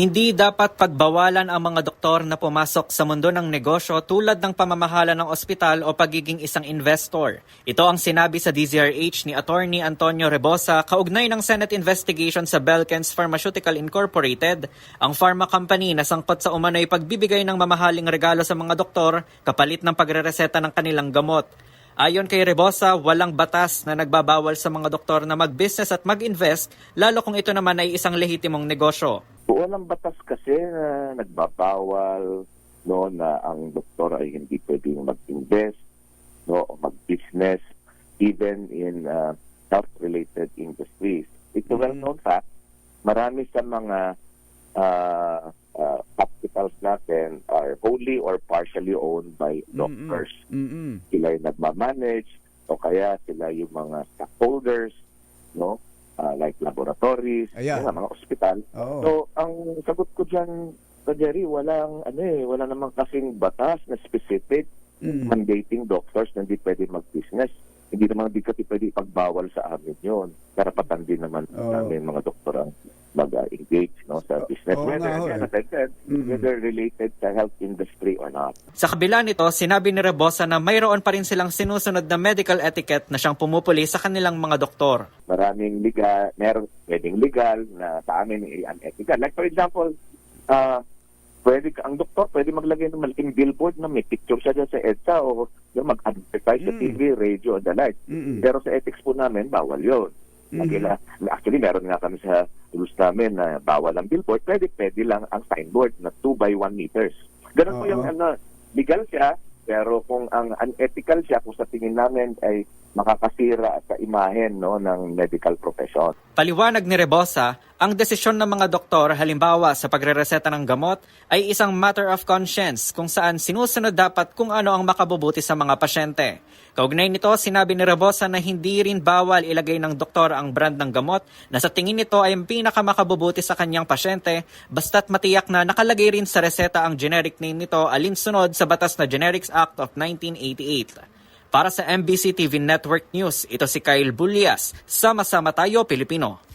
Hindi dapat pagbawalan ang mga doktor na pumasok sa mundo ng negosyo tulad ng pamamahala ng ospital o pagiging isang investor. Ito ang sinabi sa DZRH ni Attorney Antonio Rebosa kaugnay ng Senate investigation sa Belkens Pharmaceutical Incorporated, ang pharma company na sangkot sa umano'y pagbibigay ng mamahaling regalo sa mga doktor kapalit ng pagrereseta ng kanilang gamot. Ayon kay Rebosa, walang batas na nagbabawal sa mga doktor na mag-business at mag-invest, lalo kung ito naman ay isang lehitimong negosyo. Walang batas kasi na nagbabawal no na ang doktor ay hindi pwedeng mag-invest no mag-business even in uh, health-related industries. Ito well known fact, marami sa mga uh, uh, hospitals natin are wholly or partially owned by doctors. Mm-mm. Sila yung nagmamanage o kaya sila yung mga stockholders, no? Laboratories, Ayan. mga ospital. Oo. So, ang sagot ko dyan, Jerry, walang, ano eh, wala namang kasing batas na specific Mm. mandating doctors na hindi pwede mag-business. Hindi naman hindi kasi pwede pagbawal sa amin yun. Karapatan din naman Oo. namin mga doktor ang mag-engage no, sa business. oo whether, nga again, eh. as I said, Mm. whether related sa health industry or not. Sa kabila nito, sinabi ni Rebosa na mayroon pa rin silang sinusunod na medical etiquette na siyang pumupuli sa kanilang mga doktor. maraming legal, meron pwedeng legal na sa amin ay unethical. Like for example, uh, pwede ka- ang doktor pwede maglagay ng malaking billboard na may picture siya dyan sa EDSA o yung mag-advertise sa Mm. TV, radio, and the like. Mm-mm. Pero sa ethics po namin, bawal yun. Mm. Magila, actually, meron nga kami sa rules namin na bawal ang billboard. Pwede, pwede lang ang signboard na 2 by 1 meters. Ganun po Oo. yung ano, legal siya, pero kung ang unethical siya, kung sa tingin namin ay makakasira sa imahen no, ng medical profession. Paliwanag ni Rebosa, ang desisyon ng mga doktor halimbawa sa pagrereseta ng gamot ay isang matter of conscience kung saan sinusunod dapat kung ano ang makabubuti sa mga pasyente. Kaugnay nito, sinabi ni Rebosa na hindi rin bawal ilagay ng doktor ang brand ng gamot na sa tingin nito ay pinakamakabubuti sa kanyang pasyente basta't matiyak na nakalagay rin sa reseta ang generic name nito alinsunod sa batas na Generics Act of 1988. Para sa MBC TV Network News, ito si Kyle Bulias. Sama-sama tayo, Pilipino.